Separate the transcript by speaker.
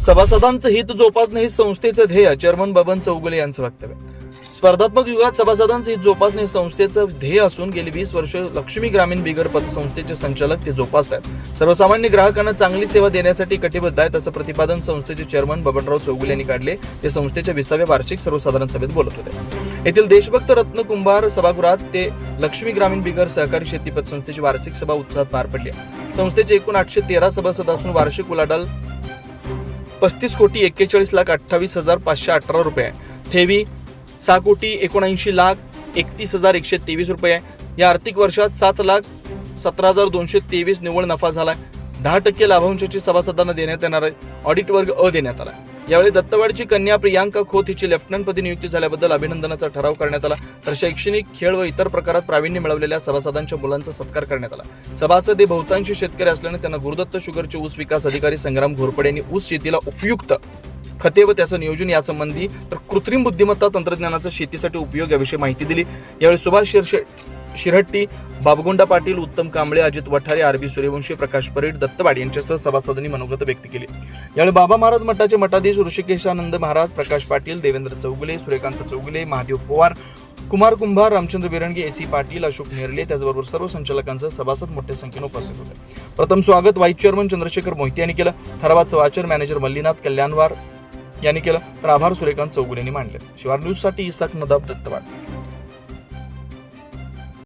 Speaker 1: सभासदांचं हित जोपासणं हे संस्थेचं ध्येय चेअरमन बबन चौगुले यांचं वक्तव्य. स्पर्धात्मक युगात सभासदांचं हित जोपासणे हे संस्थेचं ध्येय असून गेली वीस वर्ष लक्ष्मी ग्रामीण बिगर पतसंस्थेचे संचालक ते जोपासतात सर्वसामान्य ग्राहकांना चांगली सेवा देण्यासाठी कटिबद्ध आहेत असं प्रतिपादन संस्थेचे चेअरमन बबनराव चौगुले यांनी काढले. ते संस्थेच्या विसाव्या वार्षिक सर्वसाधारण सभेत बोलत होते. येथील देशभक्त रत्न कुंभार सभागृहात ते लक्ष्मी ग्रामीण बिगर सहकारी शेती पतसंस्थेची वार्षिक सभा उत्साहात पार पडली. संस्थेचे एकूण आठशे तेरा सभासद असून वार्षिक उलाढाल पस्तीस कोटी एक्केचाळीस लाख अठ्ठावीस हजार पाचशे अठरा रुपये आहे. ठेवी सहा कोटी एकोणऐंशी लाख एकतीस हजार एकशे तेवीस रुपये आहे. या आर्थिक वर्षात सात लाख सतरा हजार दोनशे तेवीस निव्वळ नफा झाला दहा टक्के लाभांशाची सभासदांना देण्यात येणार आहे ऑडिट वर्ग अ देण्यात आला यावेळी दत्तवाडची कन्या प्रियांका खोत हिची लेफ्टनंटपदी नियुक्ती झाल्याबद्दल अभिनंदनाचा ठराव करण्यात आला. तर शैक्षणिक खेळ व इतर प्रकारात प्रावीण्य मिळवलेल्या सभासदांच्या मुलांचा सत्कार करण्यात आला. सभासद हे बहुतांशी शेतकरी असल्याने त्यांना गुरुदत्त शुगरचे ऊस विकास अधिकारी संग्राम घोरपडे यांनी ऊस शेतीला उपयुक्त खते व त्याचं नियोजन यासंबंधी तर कृत्रिम बुद्धिमत्ता तंत्रज्ञानाचा शेतीसाठी उपयोग याविषयी माहिती दिली. यावेळी सुभाष शिरशे शिरहट्टी बाबगुंडा पाटील उत्तम कांबळे अजित वठारे आरबी सूर्यवंशी प्रकाश परेड दत्तवाड यांच्यासह सभासदांनी मनोगत व्यक्त केले. यावेळी बाबा महाराज मठाचे मठाधीश ऋषिकेशानंद महाराज प्रकाश पाटील देवेंद्र चौगुले सूर्यकांत चौगुले महादेव पवार कुमार कुंभार रामचंद्र बिरंगे एसी पाटील अशोक नेरले त्याचबरोबर सर्व संचालकांसह सभासद मोठ्या संख्येने उपस्थित होते. प्रथम स्वागत व्हाईस चेअरमन चंद्रशेखर मोहिते यांनी केलं. थरावाचं वाचन मॅनेजर मल्लीनाथ कल्याणवार यांनी केलं. तर आभार सूर्यकांत चौगुल्यांनी मांडले शिवार न्यूजसाठी इसाक नदाब दत्तवाड.